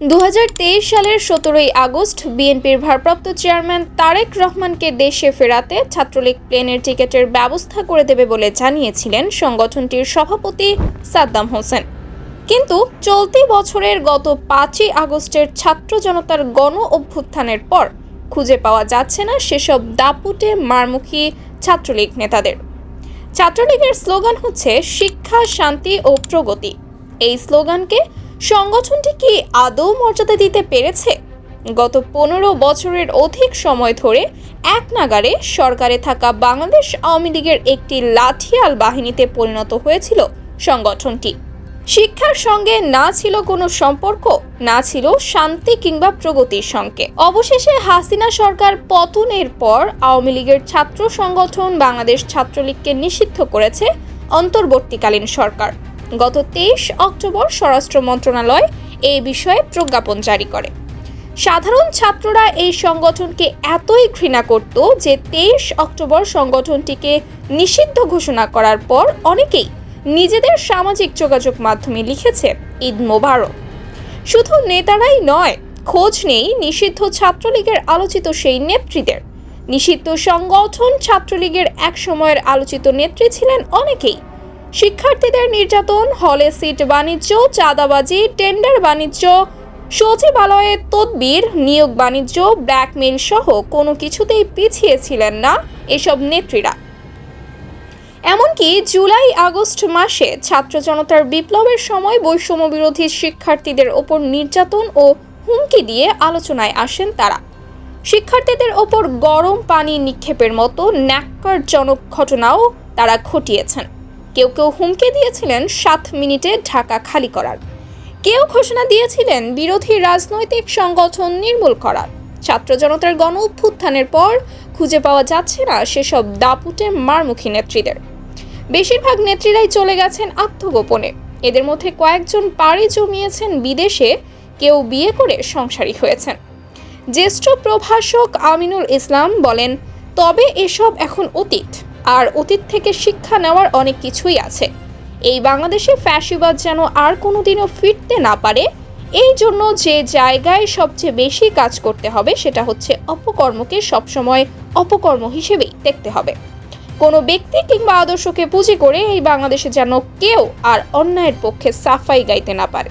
দু হাজার তেইশ সালের সতেরোই আগস্ট বিএনপির ভারপ্রাপ্ত চেয়ারম্যান তারেক রহমানকে দেশে ফেরাতে ছাত্রলীগ প্লেনের টিকেটের ব্যবস্থা করে দেবে বলে জানিয়েছিলেন সংগঠনটির সভাপতি সাদ্দাম হোসেন। কিন্তু চলতি বছরের গত পাঁচই আগস্টের ছাত্র জনতার গণ অভ্যুত্থানের পর খুঁজে পাওয়া যাচ্ছে না সেসব দাপুটে মারমুখী ছাত্রলীগ নেতাদের। ছাত্রলীগের স্লোগান হচ্ছে শিক্ষা, শান্তি ও প্রগতি। এই স্লোগানকে সংগঠনটি কি আদৌ মর্যাদা দিতে পেরেছে? গত পনেরো বছরের অধিক সময় ধরে এক নাগারে সরকারে থাকা বাংলাদেশ আওয়ামী লীগের একটি লাঠিয়াল বাহিনীতে পরিণত হয়েছিল সংগঠনটি। শিক্ষার সঙ্গে না ছিল কোনো সম্পর্ক, না ছিল শান্তি কিংবা প্রগতির সঙ্গে। অবশেষে হাসিনা সরকার পতনের পর আওয়ামী লীগের ছাত্র সংগঠন বাংলাদেশ ছাত্রলীগকে নিষিদ্ধ করেছে অন্তর্বর্তীকালীন সরকার। গত তেইশ অক্টোবর স্বরাষ্ট্র মন্ত্রণালয় এই বিষয়ে প্রজ্ঞাপন জারি করে। সাধারণ ছাত্ররা এই সংগঠনকে এতই ঘৃণা করত যে তেইশ অক্টোবর সংগঠনটিকে নিষিদ্ধ ঘোষণা করার পর অনেকেই নিজেদের সামাজিক যোগাযোগ মাধ্যমে লিখেছে, ঈদ মোবারক। শুধু নেতারাই নয়, খোঁজ নেই নিষিদ্ধ ছাত্রলীগের আলোচিত সেই নেত্রীদের। নিষিদ্ধ সংগঠন ছাত্রলীগের এক সময়ের আলোচিত নেত্রী ছিলেন অনেকেই। শিক্ষার্থীদের নির্যাতন, হলে সিট বাণিজ্য, চাঁদাবাজি, টেন্ডার বাণিজ্য, সচিবালয়ে তদবির, নিয়োগ বাণিজ্য, ব্ল্যাকমেইল সহ কোনো কিছুতেই পিছিয়ে ছিলেন না এসব নেত্রীরা। এমনকি জুলাই আগস্ট মাসে ছাত্র জনতার বিপ্লবের সময় বৈষম্য বিরোধী শিক্ষার্থীদের ওপর নির্যাতন ও হুমকি দিয়ে আলোচনায় আসেন তারা। শিক্ষার্থীদের ওপর গরম পানি নিক্ষেপের মতো ন্যাক্কারজনক ঘটনাও তারা ঘটিয়েছেন। কেউ কেউ হুমকি দিয়েছিলেন সাত মিনিটে ঢাকা খালি করার। কেউ ঘোষণা দিয়েছিলেন বিরোধী রাজনৈতিক সংগঠন নির্মূল করার। ছাত্র জনতার গণ অভ্যুত্থানের পর খুঁজে পাওয়া যাচ্ছে না সেসব দাপুটে মারমুখী নেত্রীদের। বেশিরভাগ নেত্রীরাই চলে গেছেন আত্মগোপনে। এদের মধ্যে কয়েকজন পাড়ি জমিয়েছেন বিদেশে, কেউ বিয়ে করে সংসারী হয়েছেন। জ্যেষ্ঠ প্রভাষক আমিনুল ইসলাম বলেন, তবে এসব এখন অতীত। আর অতীত থেকে শিক্ষা নেওয়ার অনেক কিছুই আছে। এই বাংলাদেশে ফ্যাসিবাদ যেন আর কোনোদিনও ফিরতে না পারে, এই জন্য যে জায়গায় সবচেয়ে বেশি কাজ করতে হবে সেটা হচ্ছে অপকর্মকে সবসময় অপকর্ম হিসেবেই দেখতে হবে। কোনো ব্যক্তি কিংবা আদর্শকে পুঁজি করে এই বাংলাদেশে যেন কেউ আর অন্যায়ের পক্ষে সাফাই গাইতে না পারে।